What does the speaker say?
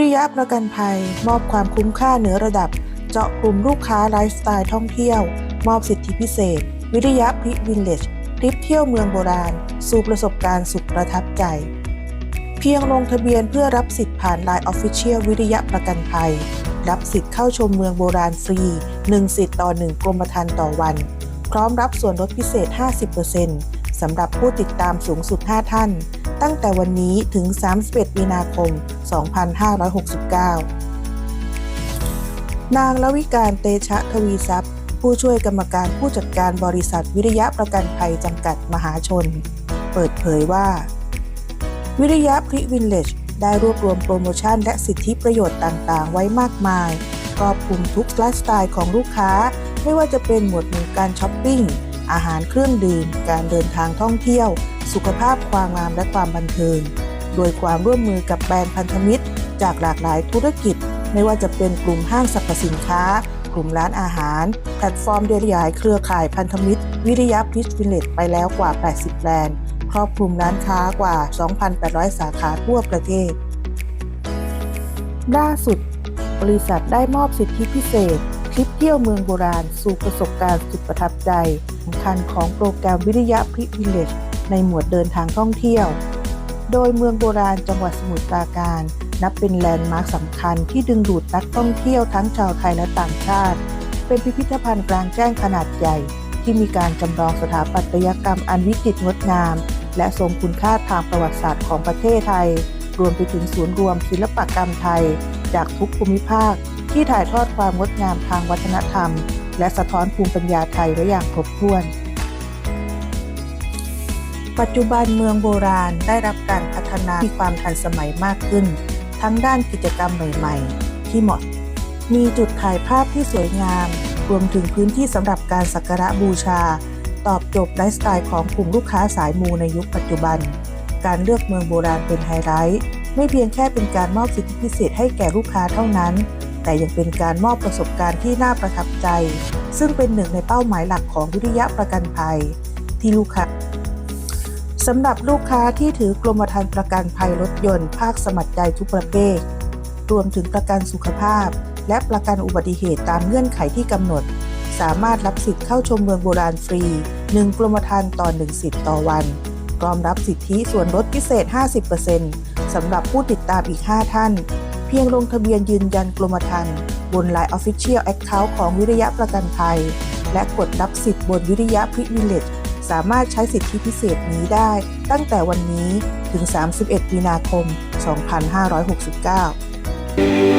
ริยะประกันภัย มอบความคุ้มค่าเหนือระดับ เจาะกลุ่มลูกค้าไลฟ์สไตล์ท่องเที่ยว มอบสิทธิพิเศษ วิริยะพริวินเลจทริปเที่ยวเมืองโบราณ สู่ประสบการณ์สุดประทับใจ เพียงลงทะเบียนเพื่อรับสิทธิ์ผ่าน Line Official วิริยะประกันภัย รับสิทธิ์เข้าชมเมืองโบราณฟรี 1 สิทธิ์ต่อ 1 กรมธรรม์ต่อวัน พร้อมรับส่วนลดพิเศษ 50%สำหรับผู้ติดตามสูงสุด 5 ท่าน ตั้งแต่วันนี้ถึง 31 มีนาคม 2569 นางละวิการเตชะทวีทรัพย์ ผู้ช่วยกรรมการผู้จัดการบริษัทวิริยะประกันภัยจำกัดมหาชน เปิดเผยว่า วิริยะพริวินเลจได้รวบรวมโปรโมชั่นและสิทธิประโยชน์ต่างๆ ไว้มากมายครอบคลุมทุกไลฟ์สไตล์ของลูกค้า ไม่ว่าจะเป็นหมวดหมู่การช้อปปิ้ง อาหารเครื่องดื่ม การเดินทางท่องเที่ยว สุขภาพความงามและความบันเทิง โดยความร่วมมือกับแบรนด์พันธมิตร จากหลากหลายธุรกิจ ไม่ว่าจะเป็นกลุ่มห้างสรรพสินค้า กลุ่มร้านอาหาร แพลตฟอร์มเดียขยายเครือข่ายพันธมิตร วิริยะพิชวิลเลตไปแล้วกว่า 80 แบรนด์ ครอบคลุมร้านค้ากว่า 2,800 สาขาทั่วประเทศ ล่าสุด บริษัทได้มอบสิทธิพิเศษทริปเที่ยวเมืองโบราณสู่ประสบการณ์สุดประทับใจสำคัญของโปรแกรมวิริยะพริวิเลจ ในหมวดเดินทางท่องเที่ยว โดยเมืองโบราณจังหวัดสมุทรปราการ นับเป็นแลนด์มาร์คสำคัญที่ดึงดูดนักท่องเที่ยวทั้งชาวไทยและต่างชาติ เป็นพิพิธภัณฑ์กลางแจ้งขนาดใหญ่ ที่มีการจำลองสถาปัตยกรรมอันวิจิตรงดงาม และทรงคุณค่าทางประวัติศาสตร์ของประเทศไทย รวมไปถึงศูนย์รวมศิลปกรรมไทย จากทุกภูมิภาค ที่ถ่ายทอดความงดงามทางวัฒนธรรม และสะท้อนภูมิปัญญาไทยไว้อย่างครบถ้วน ปัจจุบันเมืองโบราณได้รับการพัฒนามีความทันสมัยมากขึ้น ทั้งด้านกิจกรรมใหม่ ๆ ที่เหมาะ มีจุดถ่ายภาพที่สวยงาม รวมถึงพื้นที่สำหรับการสักการะบูชา ตอบโจทย์ไลฟ์สไตล์ของกลุ่มลูกค้าสายมูในยุคปัจจุบัน การเลือกเมืองโบราณเป็นไฮไลท์ไม่เพียงแค่เป็นการมอบสิทธิพิเศษให้แก่ลูกค้าเท่านั้น แต่ยังเป็นการมอบประสบการณ์ที่น่าประทับใจ ซึ่งเป็นหนึ่งในเป้าหมายหลักของวิทยะประกันภัย ที่ลูกค้า สำหรับลูกค้าที่ถือกรมธรรม์ประกันภัยรถยนต์ภาคสมัครใจทุกประเภท รวมถึงประกันสุขภาพ และประกันอุบัติเหตุตามเงื่อนไขที่กำหนด สามารถรับสิทธิ์เข้าชมเมืองโบราณฟรี 1 กรมธรรม์ต่อ 1 สิทธิ์ต่อวันพร้อมรับสิทธิส่วนลดพิเศษ 50%สำหรับผู้ติดตามอีก 5 ท่าน เพียงลงทะเบียนยืนยันกรมธรรม์บน Line Official Account ของวิริยะประกันภัย และกดรับสิทธิ์บนวิริยะพริวิเลจ สามารถใช้สิทธิพิเศษนี้ได้ตั้งแต่วันนี้ถึง 31 มีนาคม 2569